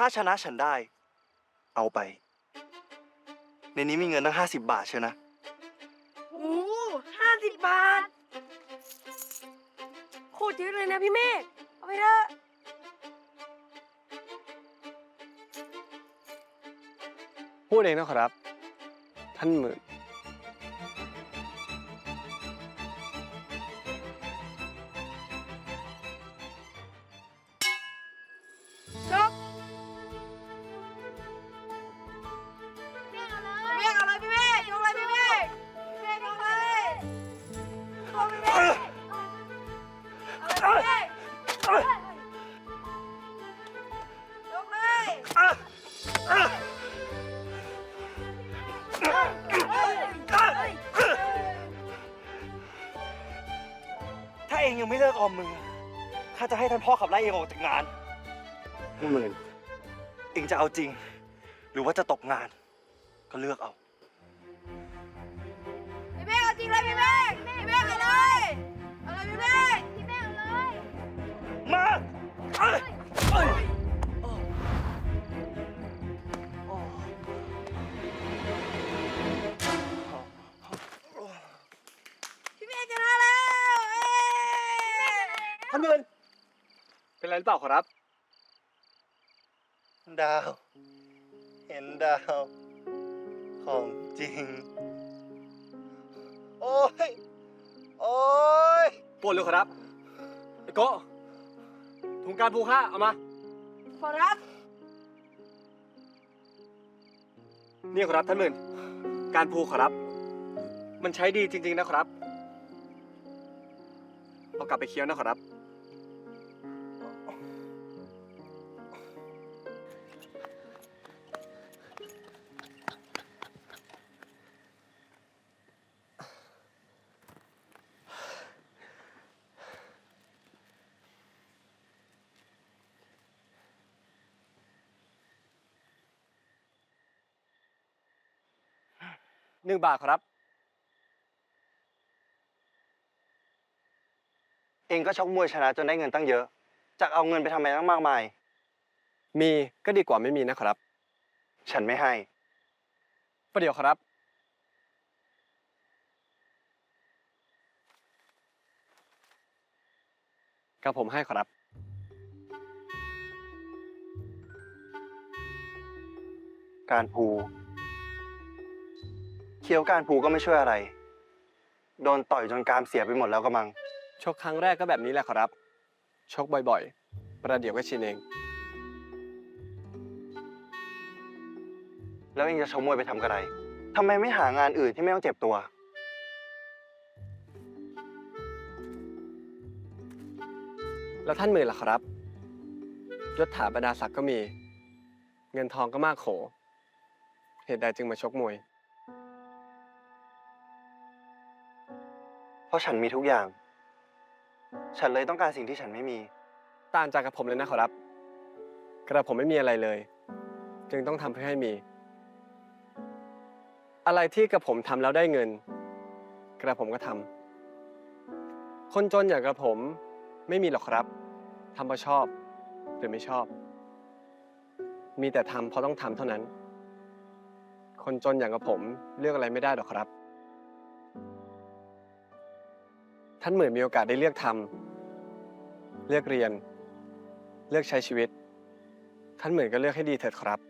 ถ้าชนะฉันได้ เอาไป ในนี้มีเงินตั้งห้าสิบบาทเชียวนะ โอ้ห้าสิบบาท โคตรเยอะเลยนะพี่เมฆ เอาไปเถอะ พูดเองนะครับ ท่านหมื่น ถ้าเองยังไม่เลิกออมมือ ข้าจะให้ท่านพ่อขับไล่เองออกจากงานท่านหมื่น เองจะเอาจริง หรือว่าจะตกงาน ก็เลือกเอา ท่านหมื่นเป็นไรหรือเปล่าครับ ดาว เห็นดาว ของจริง โอ้ย โอ้ย ปวดเลยครับไอ้โกะถุงการผูกผ้าเอามา ขอรับ นี่ครับท่านหมื่น การผูกครับ มันใช้ดีจริง ๆ นะครับ เอากลับไปเคี้ยวนะครับ หนึ่งบาทครับ เองก็ชกมวยชนะจนได้เงินตั้งเยอะจากเอาเงินไปทำอะไรตั้งมากมาย มีก็ดีกว่าไม่มีนะครับ ฉันไม่ให้ประเดี๋ยวครับ กับผมให้ครับ การภู คี้ยวการภูก็ไม่ช่วยอะไร โดนต่อยจนกรามเสียไปหมดแล้วก็มัง ชกครั้งแรกก็แบบนี้แหละครับ ชกบ่อยๆ ประเดี๋ยวก็ชินเอง แล้วเองจะชกมวยไปทำกระไรทำไมไม่หางานอื่นที่ไม่ต้องเจ็บตัว แล้วท่านหมื่นล่ะครับยศถาบรรดาศักดิ์ก็มี เงินทองก็มากโข เหตุใดจึงมาชกมวย เพราะฉันมีทุกอย่าง ฉันเลยต้องการสิ่งที่ฉันไม่มี ต่างจากกับผมเลยนะครับ กระผมไม่มีอะไรเลย จึงต้องทำเพื่อให้มี อะไรที่กระผมทำแล้วได้เงิน กระผมก็ทำคนจนอย่างกระผมไม่มีหรอกครับทำเพราะชอบหรือไม่ชอบ มีแต่ทำเพราะต้องทำเท่านั้น คนจนอย่างกระผมเลือกอะไรไม่ได้หรอกครับานเหมือนมีโอกาสได้เลือกทำเลือกเรียน เลือกใช้ชีวิต ท่านเหมือนก็เลือกให้ดีเถิดครับ